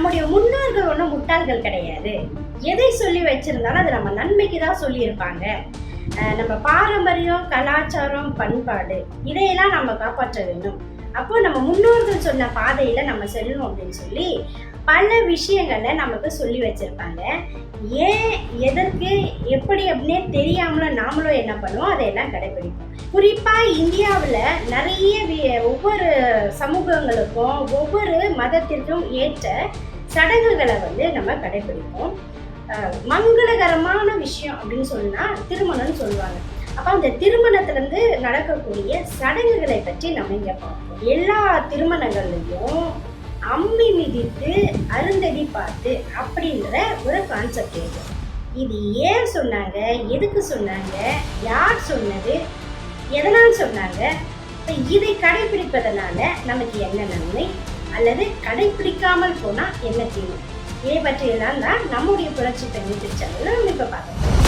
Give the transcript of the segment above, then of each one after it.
நம்முடைய முன்னோர்கள் ஒன்றும் முட்டாள்கள் கிடையாது. எதை சொல்லி வச்சிருந்தாலும் அது நம்ம நன்மைக்கு தான் சொல்லியிருப்பாங்க. நம்ம பாரம்பரியம் கலாச்சாரம் பண்பாடு இதையெல்லாம் நம்ம காப்பாற்ற வேண்டும். அப்போ நம்ம முன்னோர்கள் சொன்ன பாதையில நம்ம செல்லணும் அப்படின்னு சொல்லி பல விஷயங்களை நமக்கு சொல்லி வச்சிருப்பாங்க. ஏன் எதற்கு எப்படி அப்படின்னே தெரியாமலும் நாமளும் என்ன பண்ணுவோம்? அதையெல்லாம் கடைபிடிப்போம் குறிப்பாக இந்தியாவில் நிறைய ஒவ்வொரு சமூகங்களுக்கும் ஒவ்வொரு மதத்திற்கும் ஏற்ற சடங்குகளை வந்து நம்ம கடைபிடிப்போம். மங்களகரமான விஷயம் அப்படின்னு சொன்னால் திருமணம்னு சொல்லுவாங்க. அப்போ அந்த திருமணத்திலேருந்து நடக்கக்கூடிய சடங்குகளை பற்றி நம்ம இங்கே பார்ப்போம். எல்லா திருமணங்கள்லையும் அம்மி மிதித்து அருந்ததி பார்த்து அப்படின்ற ஒரு கான்செப்ட் இருக்கு. இது ஏன் சொன்னாங்க? எதுக்கு சொன்னாங்க? யார் சொன்னது? எதனால் சொன்னாங்க? இதை கடைபிடிப்பதனால நமக்கு என்ன நன்மை? அல்லது கடைபிடிக்காமல் போனா என்ன தீமை இதை பற்றியெல்லாம் தான் நம்முடைய புரட்சி பெண் யூடியூப் சேனல்ல நம்ம இப்ப பார்க்கலாம்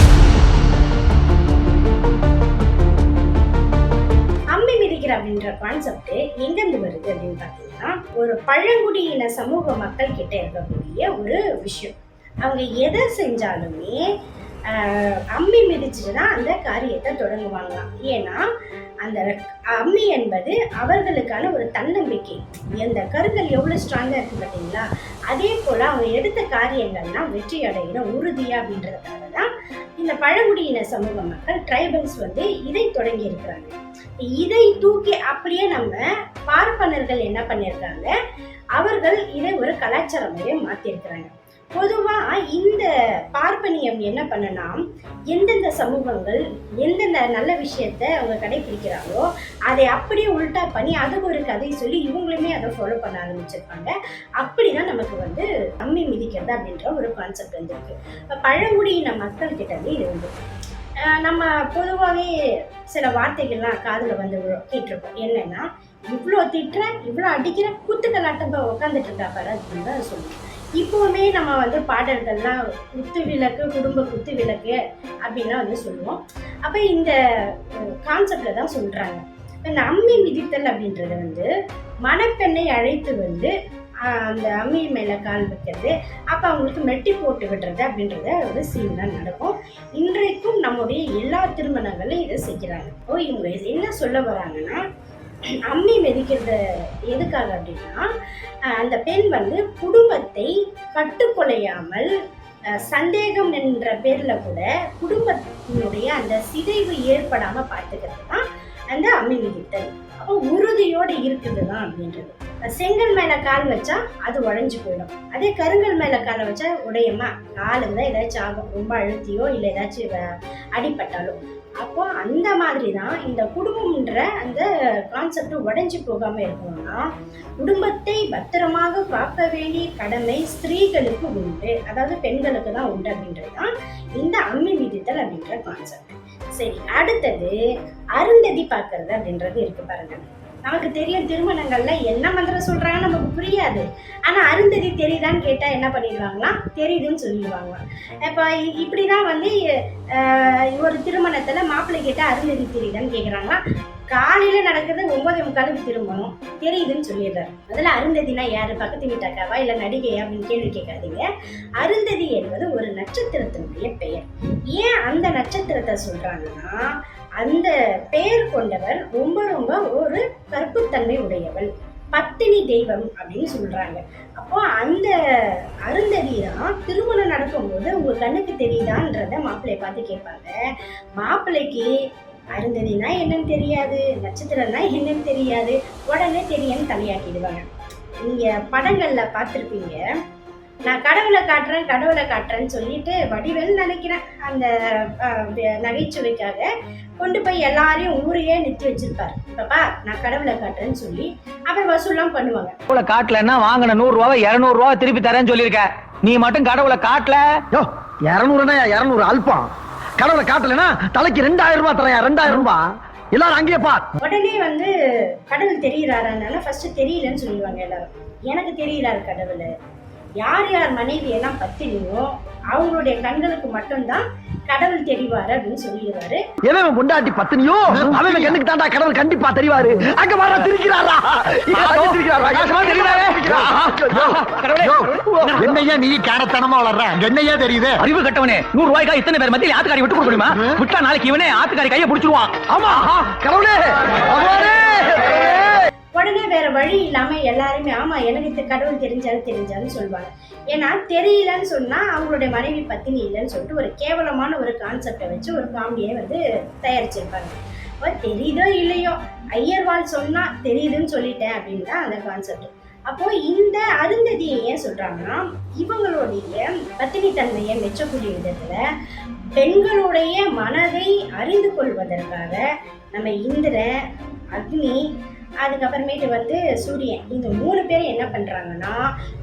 அம்மி மிதிக்கிற அப்படின்ற கான்செப்ட் எங்கிருந்து வருது அப்படின்னு பார்த்தீங்கன்னா ஒரு பழங்குடியின சமூக மக்கள் கிட்ட இருக்கக்கூடிய ஒரு விஷயம். அவங்க எதை செஞ்சாலுமே அம்மி மிதிச்சுட்டு தான் அந்த காரியத்தை தொடங்குவாங்களாம் ஏன்னா அந்த அம்மி என்பது அவர்களுக்கான ஒரு தன்னம்பிக்கை. அந்த கருங்கல் எவ்வளோ ஸ்ட்ராங்காக இருக்கு பார்த்தீங்களா? அதே போல் அவங்க எடுத்த காரியங்கள்லாம் வெற்றி அடையணும் உறுதியாக அப்படின்றதுக்காக தான் இந்த பழங்குடியின சமூக மக்கள் ட்ரைபல்ஸ் வந்து இதை தொடங்கி இருக்கிறாங்க. இதை தூக்கி அப்படியே நம்ம பார்ப்பனர்கள் என்ன பண்ணியிருக்காங்க? அவர்கள் இதை ஒரு கலாச்சாரமாகவே மாற்றிருக்கிறாங்க பொதுவாக இந்த பார்ப்பனியம் என்ன பண்ணுனா எந்தெந்த சமூகங்கள் எந்தெந்த நல்ல விஷயத்த அவங்க கடைபிடிக்கிறாங்களோ அதை அப்படியே உல்டா பண்ணி அதுக்கு ஒரு கதை சொல்லி இவங்களுமே அதை ஃபாலோ பண்ண ஆரம்பிச்சிருப்பாங்க. அப்படிதான் நமக்கு வந்து அம்மி மிதிக்கிறது அப்படின்ற ஒரு கான்செப்ட் வந்துருக்கு. இப்போ பழங்குடியின மக்கள் கிட்ட இது வந்து நம்ம பொதுவாகவே சில வார்த்தைகள்லாம் காதில் வந்து கேட்டிருப்போம். என்னன்னா இவ்வளோ திட்டுறேன் இவ்வளோ அடிக்கிற குத்துக்கலாட்டம் உட்காந்துட்டு இருக்கா பாரு அப்படின்னு தான் சொல்லுவோம். இப்போவுமே நம்ம வந்து பாடல்கள்லாம் குத்து விளக்கு குடும்ப குத்து விளக்கு அப்படின்லாம் வந்து சொல்லுவோம். அப்போ இந்த கான்செப்டில் தான் சொல்கிறாங்க இந்த அம்மி மிதித்தல் அப்படின்றது வந்து மணப்பெண்ணை அழைத்து வந்து அந்த அம்மி மேலே கால் வைக்கிறது. அப்போ அவங்களுக்கு மெட்டி போட்டு விடுறது அப்படின்றத ஒரு சீன் தான் நடக்கும். இன்றைக்கும் நம்முடைய எல்லா திருமணங்களும் இதை செய்கிறாங்க. ஓ இவங்க என்ன சொல்ல வராங்கன்னா அம்மி மிதிக்கிறது எதுக்காக அப்படின்னா அந்த பெண் வந்து குடும்பத்தை கட்டுக்கொலையாமல் சந்தேகம் என்ற பேரில் கூட குடும்பத்தினுடைய அந்த சிதைவு ஏற்படாமல் பார்த்துக்கிறது தான் அந்த அம்மி மிதித்தல் அப்போ உறுதியோடு இருக்குது தான் அப்படின்றது. செங்கல் மேலே கால் வச்சா அது உடஞ்சி போயிடும். அதே கருங்கல் மேலே காலை வச்சா உடையமா? காலுக்கு தான் ஏதாச்சும் ஆகும். ரொம்ப அழுத்தியோ இல்லை ஏதாச்சும் வ- அடிபட்டாலோ. அப்போ அந்த மாதிரி தான் இந்த குடும்பம்ன்ற அந்த கான்செப்ட் உடஞ்சி போகாமல் இருக்கணும்னா குடும்பத்தை பத்திரமாக காக்க வேண்டிய கடமை ஸ்திரீகளுக்கு உண்டு. அதாவது பெண்களுக்கு தான் உண்டு அப்படின்றது தான் இந்த அம்மி மிதித்தல் அப்படின்ற கான்செப்ட் சரி அடுத்தது அருந்ததி பார்க்கறது அப்படின்றது இருக்கு பாருங்க. நமக்கு தெரியும் திருமணங்கள்ல என்ன மந்திரம் சொல்றாங்கன்னு நமக்கு புரியாது. ஆனா அருந்ததி தெரியுதான்னு கேட்டா என்ன பண்ணிடுவாங்களாம் தெரியுதுன்னு சொல்லிடுவாங்க. இப்போ இ- இப்படிதான் வந்து ஒரு திருமணத்துல மாப்பிள்ளை கேட்டா அருந்ததி தெரியுதான்னு கேக்குறாங்களா? காலையில நடக்கிறது ஒன்பது முக்காலுக்கு திருமணம் தெரியுதுன்னு சொல்லிடுறாரு. முதல்ல அருந்ததினா யாரு? பக்கத்து வீட்டாக்காவா? இல்ல நடிகையா? அப்படின்னு கேள்வி கேட்காதீங்க. அருந்ததி என்பது ஒரு நட்சத்திரத்தினுடைய பெயர். ஏன் அந்த நட்சத்திரத்தை சொல்றாங்கன்னா அந்த பெயர் கொண்டவர் ரொம்ப ரொம்ப ஒரு கற்புத்தன்மை உடையவள் பத்தினி தெய்வம் அப்படின்னு சொல்றாங்க. அப்போ அந்த அருந்ததி தான் திருமணம் நடக்கும்போது உங்க கண்ணுக்கு தெரியுதான்றத மாப்பிள்ளைய பார்த்து கேட்பாங்க. மாப்பிள்ளைக்கு அருந்ததினா என்னன்னு தெரியாது நட்சத்திரம்னா என்னன்னு தெரியாது உடனே தெரியும்னு தலையாக்கிடுவாங்க நீங்க படங்கள்ல பார்த்துருப்பீங்க. நான் கடவுளை காட்டுறேன் கடவுளை காட்டுறேன்னு சொல்லிட்டு வடிவேல் நினைக்கிறேன் அந்த நகைச்சுவைக்காக கொண்டு போய் எல்லாரையும் ஊரையே நிறுத்தி வச்சிருப்பாரு. பாப்பா நான் கடவுளை காட்டுறேன்னு சொல்லி அப்புறம் வசூல்லாம் பண்ணுவாங்க. கடவுளை காட்டலன்னா வாங்கின நூறு ரூபாவை இருநூறு ரூபாய் திருப்பி தரேன்னு சொல்லியிருக்க. நீ மட்டும் கடவுளை காட்டல? யோ இருநூறுனா இருநூறு அல்பம். கடவுளை காட்டலைன்னா தலைக்கு ரெண்டாயிரம் ரூபாய் தரையா ரெண்டாயிரம் ரூபாய் எல்லாரும் அங்கேயே பார். உடனே வந்து கடவுள் தெரியுறாருனால ஃபர்ஸ்ட் தெரியலன்னு சொல்லிடுவாங்க எல்லாரும். எனக்கு தெரியுறாரு கடவுள். யார் யார் மனைவி எல்லாம் பத்தினியோ அவங்களுடைய கண்களுக்கு மட்டும்தான் கடவுள் தெரிவாரு அப்படின்னு சொல்லிடுவாரு எவன் பொண்டாட்டி பத்தினியோ அவன் கண்ணுக்கு தாண்டா கடவுள் கண்டிப்பா தெரிவாரு அங்க வர திரிக்கிறாரா என்னையா நீ காரத்தனமா வளர்ற என்னையா தெரியுது அறிவு கட்டவனே நூறு ரூபாய்க்கா இத்தனை பேர் மத்தியில் ஆத்துக்காரி விட்டு கொடுக்க முடியுமா விட்டா நாளைக்கு இவனே ஆத்துக்காரி கையை பிடிச்சிருவான் ஆமா கடவுளே உடனே வேற வழி இல்லாம எல்லாருமே ஆமா எனக்கு இது கடவுள் தெரிஞ்சாரு தெரிஞ்சாருன்னு சொல்லுவாங்க. ஏன்னா தெரியலன்னு சொன்னா அவங்களுடைய மனைவி பத்தினி இல்லைன்னு சொல்லிட்டு ஒரு கேவலமான ஒரு கான்செப்டை வச்சு ஒரு காமெடியை வந்து தயாரிச்சிருப்பாங்க. அப்ப தெரியுதோ இல்லையோ ஐயர்வாள் சொன்னா தெரியுதுன்னு சொல்லிட்டேன் அப்படின்னு தான் அந்த கான்செப்ட் அப்போ இந்த அருந்ததியை ஏன் சொல்றாங்கன்னா இவங்களுடைய பத்தினி தன்மையை மெச்சக்கூடிய விதத்துல பெண்களுடைய மனதை அறிந்து கொள்வதற்காக நம்ம இந்திர அக்னி அதுக்கப்புறமேட்டு வந்து சூரியன். இந்த மூணு பேரும் என்ன பண்ணுறாங்கன்னா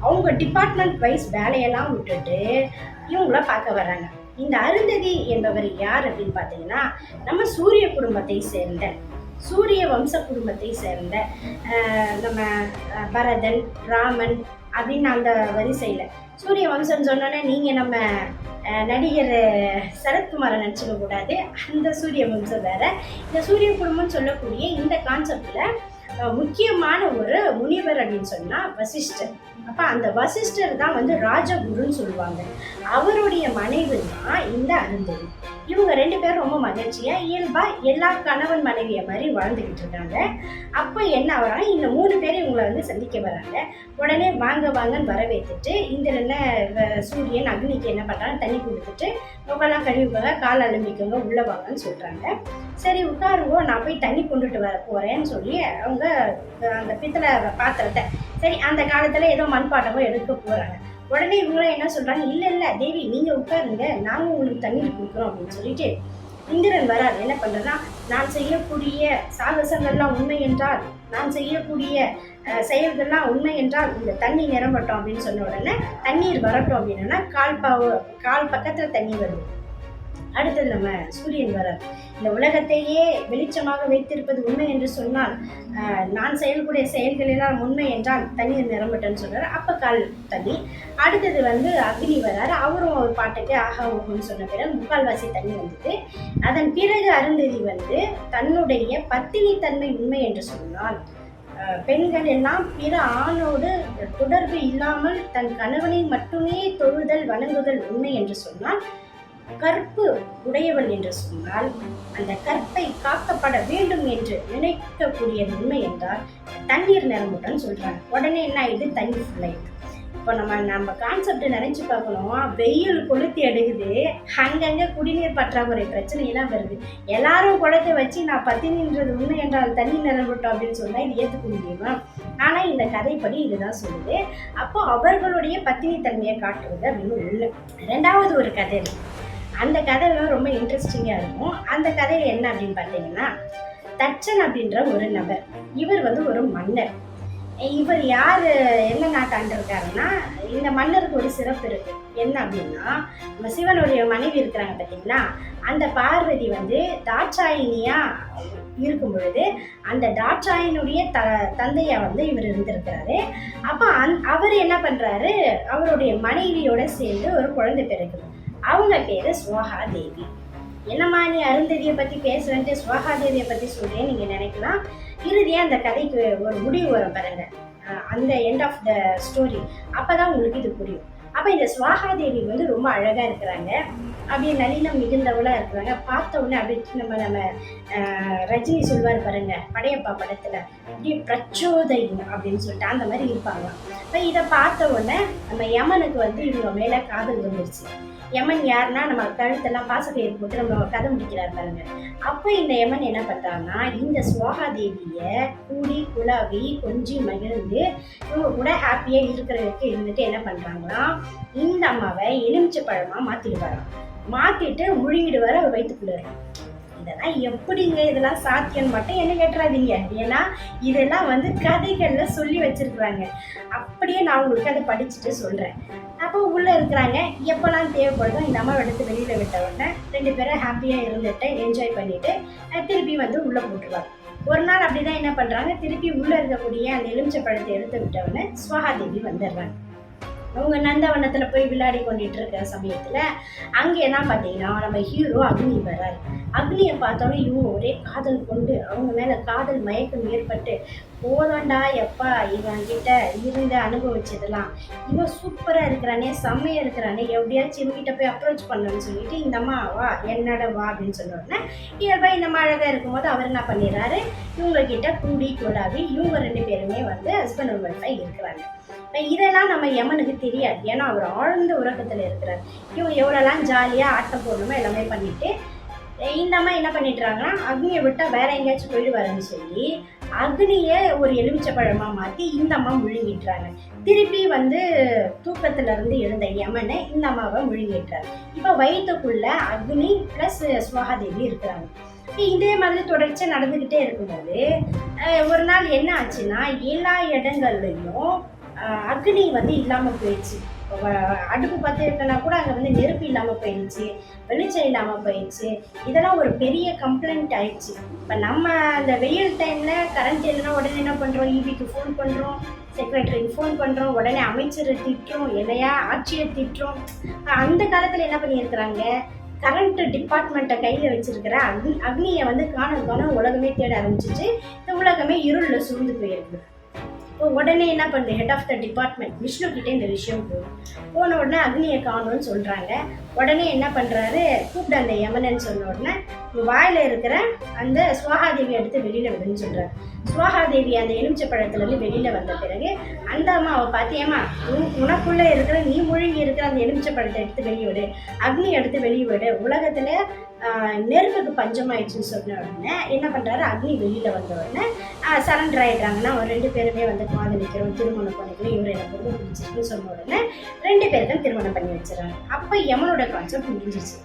அவங்க டிபார்ட்மெண்ட் வைஸ் வேலையெல்லாம் விட்டுட்டு இவங்கள பார்க்க வர்றாங்க. இந்த அருந்ததி என்பவர் யார் அப்படின்னு பார்த்தீங்கன்னா நம்ம சூரிய குடும்பத்தை சேர்ந்த சூரிய வம்ச குடும்பத்தை சேர்ந்த நம்ம பரதன் ராமன் அப்படின்னு அந்த வரிசையில். சூரிய வம்சம் சொன்னோன்னே நீங்கள் நம்ம நடிகர் சரத்குமாரை நினச்சிக்க கூடாது. அந்த சூரிய வம்சம் வேற. இந்த சூரிய குடும்பம்னு சொல்லக்கூடிய இந்த கான்செப்டில் முக்கியமான ஒரு முனிவர் அப்படின்னு சொன்னால் வசிஷ்டர். அப்போ அந்த வசிஷ்டர் தான் வந்து ராஜகுருன்னு சொல்லுவாங்க. அவருடைய மனைவி தான் இந்த அருந்ததி. இவங்க ரெண்டு பேரும் ரொம்ப மகிழ்ச்சியாக இயல்பாக எல்லா கணவன் மனைவியை மாதிரி வாழ்ந்துக்கிட்டு இருக்காங்க. அப்போ என்ன ஆகுறாங்க இந்த மூணு பேரும் இவங்களை வந்து சந்திக்க வராங்க. உடனே வாங்க வாங்கன்னு வரவேற்றுட்டு இந்த என்ன வ- சூரியன் அக்னிக்கு என்ன பண்ணுறாங்க தண்ணி கொடுத்துட்டு முகலாம் கழுவிக்கோங்க கால் அலம்பிக்கோங்க உள்ளே வாங்கன்னு சொல்கிறாங்க சரி உட்காருவோம். நான் போய் தண்ணி கொண்டுட்டு வர போகிறேன்னு சொல்லி அவங்க அந்த பித்தளை பாத்திரத்தை சரி அந்த காலத்தில் ஏதோ மண்பாட்டமோ எடுக்க போகிறாங்க உடனே இவங்களும் என்ன சொல்கிறாங்க இல்லை இல்லை தேவி நீங்கள் உட்காருங்க. நாங்கள் உங்களுக்கு தண்ணீர் கொடுக்குறோம் அப்படின்னு சொல்லிட்டு இந்திரன் வரார். என்ன பண்ணுறதுனா நான் செய்யக்கூடிய சாகசங்கள்லாம் உண்மை என்றால் நான் செய்யக்கூடிய செயல்கள்லாம் உண்மை என்றால் இந்த தண்ணி நிரம்பட்டும் அப்படின்னு சொன்ன உடனே தண்ணீர் வரட்டும் அப்படின்னா கால் பாவ கால் பக்கத்தில் தண்ணி வருது. அடுத்தது நம்ம சூரியன் வரார் இந்த உலகத்தையே வெளிச்சமாக வைத்திருப்பது உண்மை என்று சொன்னால் நான் செயல்கூடிய செயல்களெல்லாம் உண்மை என்றால் தண்ணீர் நிரம்பட்டன்னு சொல்றாரு. அப்போ கால் தண்ணி. அடுத்தது வந்து அக்னி வராரு. அவரும் ஒரு பாட்டுக்கு ஆஹா ஓஹோன்னு சொன்ன பிறகு முக்கால்வாசி தண்ணி வந்தது. அதன் பிறகு அருந்ததி வந்து தன்னுடைய பத்தினி தன்மை உண்மை என்று சொன்னால் பெண்கள் எல்லாம் பிற ஆணோடு தொடர்பு இல்லாமல் தன் கணவனை மட்டுமே தொழுதல் வணங்குதல் உண்மை என்று சொன்னால் கற்பு உடையவள் என்று சொன்னால் அந்த கற்பை காக்கப்பட வேண்டும் என்று நினைக்கக்கூடிய உண்மை என்றால் தண்ணீர் நிரம்புடன் சொல்றாங்க. உடனே என்ன ஆயிடுது? தண்ணி ஃபுல்லாயிடுது இப்போ நம்ம நம்ம கான்செப்ட் நினைச்சு பார்க்கணும். வெயில் கொளுத்தி எடுக்குது அங்கங்கே குடிநீர் பற்றாக்குறை பிரச்சனையெல்லாம் வருது. எல்லாரும் குளத்தை வச்சு நான் பத்தினின்றது உண்மை என்றால் தண்ணி நிரம்பட்டும் அப்படின்னு சொன்னால் இது ஏற்றுக்க முடியுமா? ஆனால் இந்த கதைப்படி இதுதான் சொல்லுது. அப்போ அவர்களுடைய பத்தினி தன்மையை காட்டுவது அப்படின்னு ஒண்ணு. ரெண்டாவது ஒரு கதை இருக்கு அந்த கதைலாம் ரொம்ப இன்ட்ரெஸ்டிங்காக இருக்கும். அந்த கதையில் என்ன அப்படின்னு பார்த்தீங்கன்னா தச்சன் அப்படின்ற ஒரு நபர். இவர் வந்து ஒரு மன்னர். இவர் யார் என்ன நாட்டாண்டிருக்காருன்னா இந்த மன்னருக்கு ஒரு சிறப்பு இருக்கு. என்ன அப்படின்னா நம்ம சிவனுடைய மனைவி இருக்கிறாங்க பார்த்தீங்களா? அந்த பார்வதி வந்து தாட்சாயினியா இருக்கும் பொழுது அந்த தாட்சாயினுடைய த தந்தையா வந்து இவர் இருந்திருக்கிறாரு. அப்போ அந் அவர் என்ன பண்ணுறாரு அவருடைய மனைவியோட சேர்ந்து ஒரு குழந்தை பிறகுது அவங்க பேரு ஸ்வஹா தேவி. என்னம்மா நீ அருந்ததியை பத்தி பேசுறேன்ட்டு ஸ்வஹா தேவியை பத்தி சொல்றேன் நீங்க நினைக்கலாம். இறுதியா அந்த கதைக்கு ஒரு முடிவு வரும் பாருங்க. அந்த எண்ட் ஆஃப் த ஸ்டோரி அப்பதான் உங்களுக்கு இது புரியும். அப்ப இந்த சுவாகா தேவி வந்து ரொம்ப அழகா இருக்கிறாங்க. அப்படியே நளினம் மிகுந்தவளா இருக்கிறாங்க. பார்த்த உடனே அப்படியே நம்ம நம்ம ரஜினி சொல்வார் பாருங்க படையப்பா படத்துல அப்படியே பிரச்சோதயம் அப்படின்னு சொல்லிட்டு அந்த மாதிரி இருப்பாங்க இப்போ இதை பார்த்த உடனே நம்ம யமனுக்கு வந்து இவங்க மேல காதல் வந்துருச்சு. யமன் யாருன்னா நம்ம கழுத்தெல்லாம் பாசக்கயிறு போட்டு நம்ம கதை முடிக்கிறார் பாருங்க. அப்போ இந்த யமன் என்ன பண்ணுறாங்கன்னா இந்த சுவாகா தேவியை கூடி குழாவி கொஞ்சி மகிழ்ந்து இவங்க கூட ஹாப்பியாக இருக்கிறதுக்கு இருந்துட்டு என்ன பண்ணுறாங்கன்னா இந்த அம்மாவை எலுமிச்சை மாற்றிட்டு மாத்திடுவாராம். மாற்றிட்டு முழுங்கிடுவாரு அவர் வயிற்றுக்குள்ள இருக்கும் இதெல்லாம் எப்படிங்க இதெல்லாம் சாத்தியம்னு மட்டும் என்ன கேட்டுறாதீங்க. ஏன்னா இதெல்லாம் வந்து கதைகள்ல சொல்லி வச்சிருக்கிறாங்க. அப்படியே நான் உங்களுக்கு அதை படிச்சுட்டு சொல்றேன். அப்போ உள்ள இருக்கிறாங்க. எப்போல்லாம் தேவைப்படுதோ இந்த அம்மா எடுத்து வெளியில விட்ட உடனே ரெண்டு பேரும் ஹாப்பியா இருந்துட்டு என்ஜாய் பண்ணிட்டு திருப்பி வந்து உள்ள போட்டுருவாங்க. ஒரு நாள் அப்படிதான் என்ன பண்றாங்க? திருப்பி உள்ள இருக்கக்கூடிய அந்த எலுமிச்சை பழத்தை எடுத்து விட்ட உடனே சுவாகா தேவி வந்துடுறாங்க. அவங்க நந்தவனத்தில் போய் விளையாடி கொண்டுட்டு இருக்கிற சமயத்தில் அங்கே என்ன பார்த்தீங்கன்னா நம்ம ஹீரோ அக்னி வராரு. அக்னியை பார்த்தோன்னே இவங்க ஒரே காதல் கொண்டு அவங்க மேலே காதல் மயக்கம் ஏற்பட்டு போதாண்டா எப்பா இவன் கிட்ட இருந்து அனுபவிச்சதெல்லாம். இவன் சூப்பராக இருக்கிறானே செம்மையாக இருக்கிறானே எப்படியாச்சும் இவங்கிட்ட போய் அப்ரோச் பண்ணணும்னு சொல்லிட்டு இந்த அம்மா வா என்னோட வா அப்படின்னு சொன்னோடனே இயல்பாக இந்த அம்மா அழகா இருக்கும்போது அவர் என்ன பண்ணிடுறாரு இவங்க கிட்ட கூடி கூடாவி இவங்க ரெண்டு பேருமே வந்து ஹஸ்பண்ட் அண்ட் ஒய்ஃபாக இருக்கிறாங்க. இதெல்லாம் நம்ம யமனுக்கு தெரியாது. ஏன்னா அவர் ஆழ்ந்த உறக்கத்தில் இருக்கிறார். இவங்க எவ்வளோலாம் ஜாலியாக ஆட்டம் போடணுமோ எல்லாமே பண்ணிட்டு இந்த அம்மா என்ன பண்ணிட்டுறாங்கன்னா அக்னியை விட்டால் வேற எங்கேயாச்சும் போயிடுவாருன்னு சொல்லி அக்னியை ஒரு எலுமிச்சை பழமாக மாற்றி இந்த அம்மா முழுங்கிட்டுறாங்க திருப்பி வந்து தூக்கத்திலிருந்து எழுந்த யமனை இந்த அம்மாவை முழுங்கிட்டுறாரு இப்போ வயிற்றுக்குள்ள அக்னி ப்ளஸ் சுவாகாதேவி இருக்கிறாங்க. இதே மாதிரி தொடர்ச்சியாக நடந்துக்கிட்டே இருக்கும்போது ஒரு நாள் என்ன ஆச்சுன்னா எல்லா இடங்கள்லையும் அக்னி வந்து இல்லாமல் போயிடுச்சு. அடுப்பு பார்த்து இருக்கனா கூட அங்கே வந்து நெருப்பு இல்லாமல் போயிடுச்சு வெளிச்சம் இல்லாமல் போயிடுச்சு. இதெல்லாம் ஒரு பெரிய கம்ப்ளைண்ட் ஆயிடுச்சு. இப்போ நம்ம அந்த வெயில் டைமில் கரண்ட் இல்லைன்னா உடனே என்ன பண்ணுறோம் ஈபிக்கு ஃபோன் பண்ணுறோம் செக்ரட்டரிக்கு ஃபோன் பண்ணுறோம் உடனே அமைச்சரை திட்டுறோம் இல்லையா ஆட்சியை திட்டுறோம். அந்த காலத்தில் என்ன பண்ணியிருக்கிறாங்க? கரண்ட் டிபார்ட்மெண்ட்டை கையில் வச்சிருக்கிற அக்னி அக்னியை வந்து காண காண உலகமே தேட ஆரம்பிச்சிச்சு. இந்த உலகமே இருளில் சூழ்ந்து போயிருக்குது இப்போ உடனே என்ன பண்ணுது head of the department Vishnu கிட்டே இந்த விஷயம் போகும் போன உடனே அக்னியை காணும்னு சொல்கிறாங்க உடனே என்ன பண்ணுறாரு கூப்பிட்டு அந்த யமனன்னு சொன்ன உடனே வாயில் இருக்கிற அந்த சுவாகாதேவி எடுத்து வெளியில் விடுன்னு சொல்கிறார் சுவாகாதேவி அந்த எலுமிச்சை பழத்துலேருந்து வெளியில் வந்த பிறகு அந்த அம்மாவை பார்த்து ஏமா உன் உனக்குள்ளே இருக்கிற நீ முழுங்கி இருக்கிற அந்த எலுமிச்சை பழத்தை எடுத்து வெளியே விடு. அக்னி எடுத்து வெளியே விடு. உலகத்தில் நெருப்புக்கு பஞ்சமாயிடுச்சுன்னு சொன்ன உடனே என்ன பண்ணுறாரு அக்னி வெளியில் வந்த உடனே சரண்டர் ஆயிடுறாங்கன்னா ஒரு ரெண்டு பேருமே வந்து காதலிக்கிறோம் திருமணம் பண்ணிக்கிறோம் இவர் எனக்கு ரொம்ப பிடிச்சிருக்குன்னு சொன்ன உடனே ரெண்டு பேருக்கும் திருமணம் பண்ணி வச்சிடறாங்க. அப்போ யமனோட கான்செப்ட் முடிஞ்சிச்சு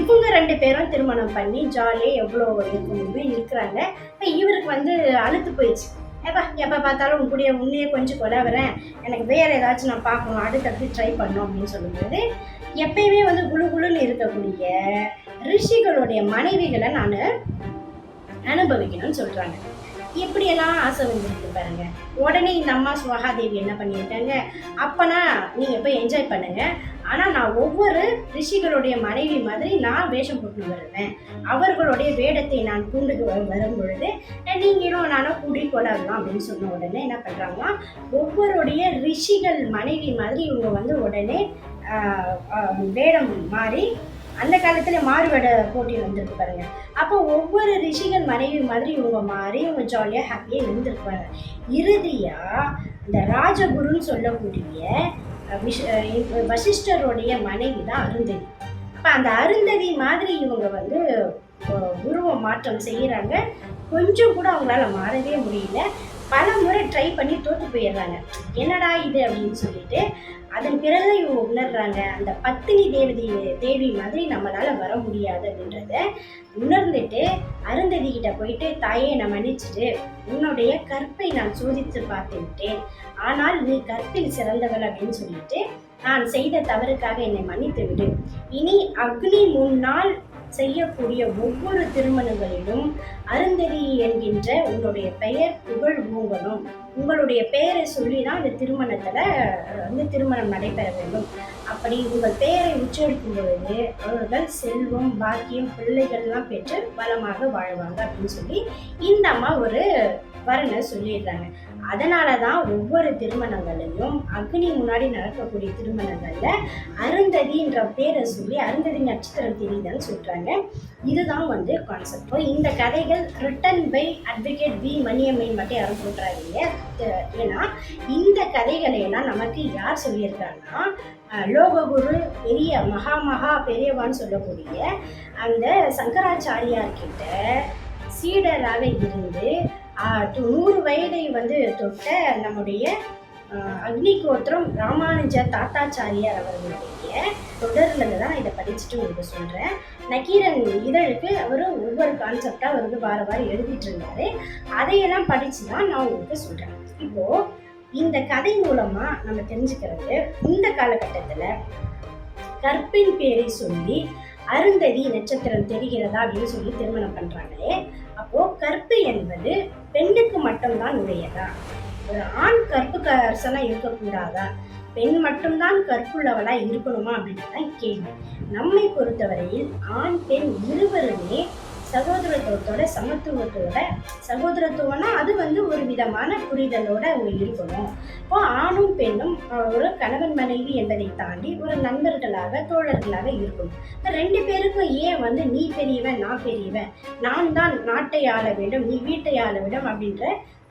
இவங்க ரெண்டு பேரும் திருமணம் பண்ணி ஜாலியாக எவ்வளோ இருக்க முடியுமோ இருக்கிறாங்க. இப்போ இவருக்கு வந்து அழுத்து போயிடுச்சு. ஏப்பா எப்போ பார்த்தாலும் உன் உன்னையே கொஞ்சம் கொலை வரேன். எனக்கு வேறு ஏதாச்சும் நான் பார்க்கணும் அடுத்தடுத்து ட்ரை பண்ணணும் அப்படின்னு சொல்லும்போது எப்பயுமே வந்து குளு குளுன்னு இருக்கக்கூடிய ரிஷிகளுடைய மனைவிகளை நான் அனுபவிக்கணும்னு சொல்கிறாங்க எப்படியெல்லாம் ஆசை வந்துருக்கு பாருங்க. உடனே இந்த அம்மா சுவகாதேவி என்ன பண்ணியிருக்காங்க? அப்பனா நீங்கள் போய் என்ஜாய் பண்ணுங்க. ஆனால் நான் ஒவ்வொரு ரிஷிகளுடைய மனைவி மாதிரி நான் வேஷம் போட்டு வருவேன். அவர்களுடைய வேடத்தை நான் பூண்டுக்கு வரும் பொழுது நீங்களும் நானும் கூடி கொள்ளலாம் அப்படின்னு சொன்ன உடனே என்ன பண்ணுறாங்கன்னா ஒவ்வொருடைய ரிஷிகள் மனைவி மாதிரி இவங்க வந்து உடனே வேடம் மாறி அந்த காலத்தில் மாறுவேட போட்டி வந்திருக்கு பாருங்க. அப்போ ஒவ்வொரு ரிஷிகள் மனைவி மாதிரி இவங்க மாறி இவங்க ஜாலியாக ஹாப்பியாக இருந்திருப்பாங்க. இறுதியாக இந்த ராஜகுருன்னு சொல்லக்கூடிய விஷ- வசிஷ்டருடைய மனைவி தான் அருந்ததி. அப்போ அந்த அருந்ததி மாதிரி இவங்க வந்து உருவ மாற்றம் செய்கிறாங்க கொஞ்சம் கூட அவங்களால மாறவே முடியல. பல முறை ட்ரை பண்ணி தோற்று போயிடுறாங்க. என்னடா இது அப்படின்னு சொல்லிட்டு அதன் பிறகு இவங்க உணர்றாங்க அந்த பத்தினி தேவதி தேவி மாதிரி நம்மளால் வர முடியாது அப்படின்றத உணர்ந்துட்டு அருந்ததி கிட்ட போயிட்டு தாயே நான் மன்னிச்சுட்டு உன்னுடைய கற்பை நான் சோதித்து பார்த்து விட்டேன் ஆனால் நீ கற்பில் சிறந்தவள் அப்படின்னு சொல்லிட்டு நான் செய்த தவறுக்காக என்னை மன்னித்து விடு இனி அக்னி முன்னால் செய்யக்கூடிய ஒவ்வொரு திருமணங்களிலும் அருந்ததி என்கின்ற உங்களுடைய பெயர் புகழ் ஊங்கணும். உங்களுடைய பெயரை சொல்லி தான் இந்த திருமணத்தில் வந்து திருமணம் நடைபெற வேண்டும். அப்படி உங்கள் பெயரை உச்சரிக்கும் பொழுது அவர்கள் செல்வம் பாக்கியம் பிள்ளைகள்லாம் பெற்று பலமாக வாழ்வாங்க அப்படின்னு சொல்லி இந்த அம்மா ஒரு வரனை சொல்லிடுறாங்க. அதனால தான் ஒவ்வொரு திருமணங்களையும் அக்னி முன்னாடி நடக்கக்கூடிய திருமணங்களில் அருந்ததின்ற பேரை சொல்லி அருந்ததி நட்சத்திரம் தெரியுதுன்னு சொல்கிறாங்க இதுதான் வந்து கான்செப்ட் இந்த கதைகள் ரிட்டன் பை அட்வொகேட் வி மணியம்மைன்னு மட்டும் யாரும் சொல்கிறாங்க ஏன்னா இந்த கதைகளை எல்லாம் நமக்கு யார் சொல்லியிருக்காங்கன்னா லோககுரு பெரிய மகா மகா பெரியவான்னு சொல்லக்கூடிய அந்த சங்கராச்சாரியார்கிட்ட சீடராக இருந்து நூறு வயதை வந்து தொட்ட நம்முடைய ஆஹ், அக்னிகோத்திரம் ராமானுஜ தாத்தாச்சாரியார் அவர்களுடைய தொடர்ல தான் நான் இதை படிச்சுட்டு உங்களுக்கு சொல்கிறேன் நக்கீரன் இதழுக்கு அவர் ஒவ்வொரு கான்செப்டாக அவர் வந்து வார வாரம் எழுதிட்டு இருந்தாரு. அதையெல்லாம் படித்து தான் நான் உங்களுக்கு சொல்கிறேன் இப்போது இந்த கதை மூலமாக நம்ம தெரிஞ்சுக்கிறது இந்த காலகட்டத்தில் கற்பின் பேரை சொல்லி அருந்ததி நட்சத்திரம் தெரிகிறதா அப்படின்னு சொல்லி திருமணம் பண்ணுறாங்களே அப்போ கற்பு என்பது பெண்ணுக்கு மட்டும்தான் உடையதா? ஒரு ஆண் கற்பு கரசனா இருக்கக்கூடாதா? பெண் மட்டும்தான் கற்புள்ளவளா இருக்கணுமா அப்படின்றதான் கேள்வி. நம்மை பொறுத்தவரையில் ஆண் பெண் இருவருமே சகோதரத்துவத்தோட சமத்துவத்தோட சகோதரத்துவம்னா அது வந்து ஒரு விதமான புரிதலோட அவங்க இருக்கணும். இப்போ ஆணும் பெண்ணும் ஒரு கணவன் மனைவி என்பதை தாண்டி ஒரு நண்பர்களாக தோழர்களாக இருக்கணும். இப்போ ரெண்டு பேருக்கும் ஏன் வந்து நீ பெரியவன் நான் பெரியவன்? நான் தான் நாட்டை ஆள வேண்டும் நீ வீட்டை ஆள வேண்டும் அப்படின்ற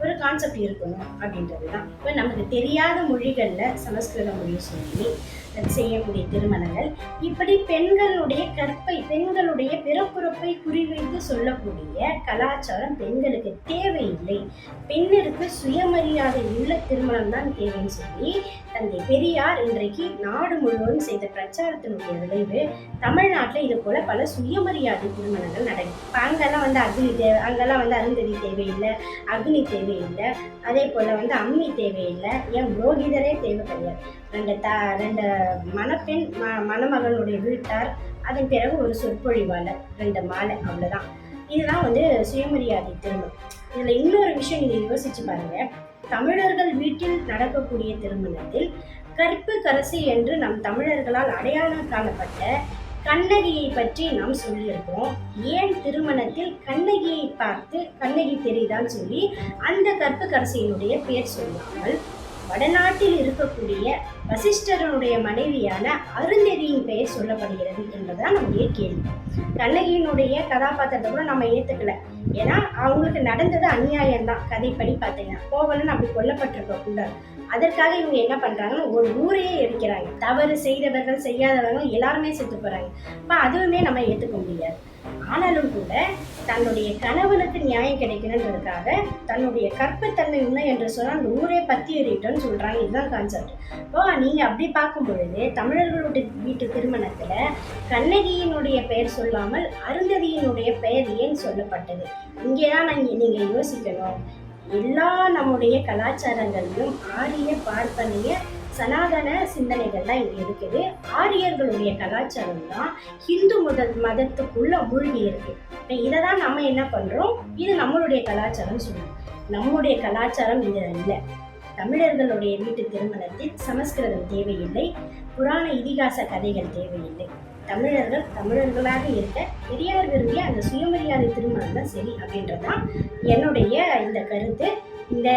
ஒரு கான்செப்ட் இருக்கணும் அப்படின்றது தான் இப்போ நமக்கு தெரியாத மொழிகளில் சமஸ்கிருத மொழி சொல்லி செய்யக்கூடிய திருமணங்கள். இப்படி பெண்களுடைய கற்பை பெண்களுடைய பிறப்புறுப்பை குறிவைத்து சொல்லக்கூடிய கலாச்சாரம் பெண்களுக்கு தேவையில்லை. பெண்ணிற்கு சுயமரியாதை உள்ள திருமணம் தான் தேவைன்னு சொல்லி தந்தை பெரியார் இன்றைக்கு நாடு முழுவதும் செய்த பிரச்சாரத்தினுடைய விளைவு. தமிழ்நாட்டில் இது போல பல சுயமரியாதை திருமணங்கள் நடக்கும் இப்போ அங்கெல்லாம் வந்து அக்னி தேவை அங்கெல்லாம் வந்து அருந்ததி தேவையில்லை அக்னி தேவையில்லை. அதே போல் வந்து அம்மி தேவையில்லை. ஏன் புரோகிதரே தேவை கிடையாது ரெண்டு த ரெண்டு மணப்பெண் ம மணமகனுடைய வீட்டார் அதன் பிறகு ஒரு சொற்பொழிவாளர் ரெண்டு மாலை அவ்வளோதான் இதுதான் வந்து சுயமரியாதை திருமணம். இதில் இன்னொரு விஷயம் நீங்கள் யோசிச்சு பாருங்க. தமிழர்கள் வீட்டில் நடக்கக்கூடிய திருமணத்தில் கற்பு கரசி என்று நம் தமிழர்களால் அடையாளம் காணப்பட்ட கண்ணகியை பற்றி நாம் சொல்லியிருக்கிறோம். ஏன் திருமணத்தில் கண்ணகியை பார்த்து கண்ணகி தெரியுதான்னு சொல்லி அந்த கற்பு கரசியினுடைய பேர் சொல்லாமல் வடநாட்டில் இருக்கக்கூடிய வசிஷ்டரனுடைய மனைவியான அருந்ததியின் பெயர் சொல்லப்படுகிறது என்பதுதான் நம்முடைய கேள்வி. கண்ணகியினுடைய கதாபாத்திரத்தை கூட நம்ம ஏற்றுக்கல ஏன்னா அவங்களுக்கு நடந்தது அநியாயம்தான். கதைப்படி பார்த்தீங்கன்னா கோவலன் அப்படி கொல்லப்பட்டிருக்க கூடாது. அதற்காக இவங்க என்ன பண்றாங்கன்னா ஒரு ஊரையே எடுக்கிறாங்க தவறு செய்தவர்கள் செய்யாதவர்கள் எல்லாருமே செத்து போறாங்க. அப்ப அதுவுமே நம்ம ஏற்றுக்க முடியாது. ஆனாலும் கூட தன்னுடைய கணவனுக்கு நியாயம் கிடைக்கணுன்றதுக்காக தன்னுடைய கற்பத்தன்மை உண்மை என்று சொன்னால் அந்த ஊரே பத்தி எறிட்டோன்னு சொல்கிறாங்க இதுதான் கான்செப்ட் இப்போ நீங்கள் அப்படி பார்க்கும் பொழுது தமிழர்களுடைய வீட்டு திருமணத்தில் கண்ணகியினுடைய பெயர் சொல்லாமல் அருந்ததியினுடைய பெயர் ஏன் சொல்லப்பட்டது? இங்கே தான் நாங்கள் நீங்கள் யோசிக்கணும். எல்லா நம்முடைய கலாச்சாரங்களிலும் ஆரிய பார்ப்பனையை சனாதன சிந்தனைகள் தான் இங்கே இருக்குது. ஆரியர்களுடைய கலாச்சாரம் தான் ஹிந்து மத மதத்துக்குள்ள மூழ்கி இருக்கு. இப்போ இதை தான் நம்ம என்ன பண்ணுறோம் இது நம்மளுடைய கலாச்சாரம் சொல்லுவோம் நம்முடைய கலாச்சாரம் இது இல்லை. தமிழர்களுடைய வீட்டு திருமணத்தில் சமஸ்கிருதம் தேவையில்லை. புராண இதிகாச கதைகள் தேவையில்லை. தமிழர்கள் தமிழர்களாக இருக்க பெரியார் விரும்பிய அந்த சுயமரியாதை திருமணம் தான் சரி அப்படின்றதான் என்னுடைய இந்த கருத்து. இந்த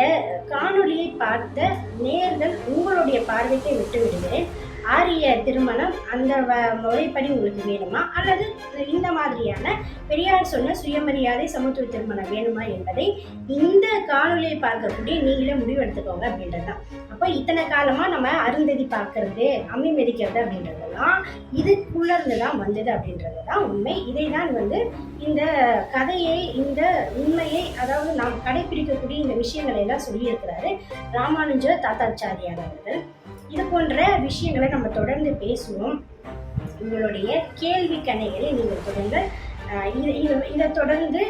காணொளியை பார்த்த நேர்கள் உங்களுடைய பார்வைக்கு விட்டு விடுகிறேன். ஆரிய திருமணம் அந்த வ- முறைப்படி உங்களுக்கு வேணுமா? அல்லது இந்த மாதிரியான பெரியார் சொன்ன சுயமரியாதை சமத்துவ திருமணம் வேணுமா என்பதை இந்த காணொளியை பார்க்கக்கூடிய நீங்களே முடிவெடுத்துக்கோங்க அப்படின்றதுதான். அப்போ இத்தனை காலமாக நம்ம அருந்ததி பார்க்கறது அம்மி மிதிக்கிறது அப்படின்றதெல்லாம் இதுக்குள்ளேருந்து தான் வந்தது அப்படின்றது தான் உண்மை. இதை தான் வந்து இந்த கதையை இந்த உண்மையை அதாவது நாம் கடைபிடிக்கக்கூடிய இந்த விஷயங்களை எல்லாம் சொல்லியிருக்கிறாரு ராமானுஜ தாத்தாச்சாரியார் அவர்கள். போன்ற விஷயங்களை நம்ம தொடர்ந்து பேசுவோம். உங்களுடைய கேள்வி கணைகளை நீங்கள் தொடர்ந்து இதை தொடர்ந்து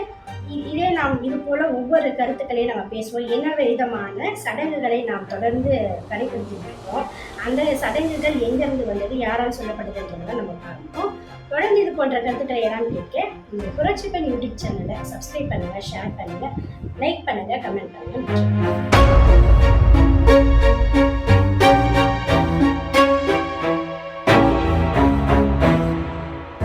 இதே நாம் இது போல ஒவ்வொரு கருத்துக்களையும் நம்ம பேசுவோம். என்ன விதமான சடங்குகளை நாம் தொடர்ந்து கடைபிடித்துட்டு இருக்கோம் அந்த சடங்குகள் எங்கிருந்து வந்தது யாரால் சொல்லப்படுதுன்றதை நம்ம பார்ப்போம். தொடர்ந்து இது போன்ற கருத்துக்களை எல்லாம் கேட்க இந்த புரட்சி பெண் யூடியூப் சேனலை சப்ஸ்கிரைப் பண்ணுங்க ஷேர் பண்ணுங்க லைக் பண்ணுங்க கமெண்ட் பண்ணுங்க.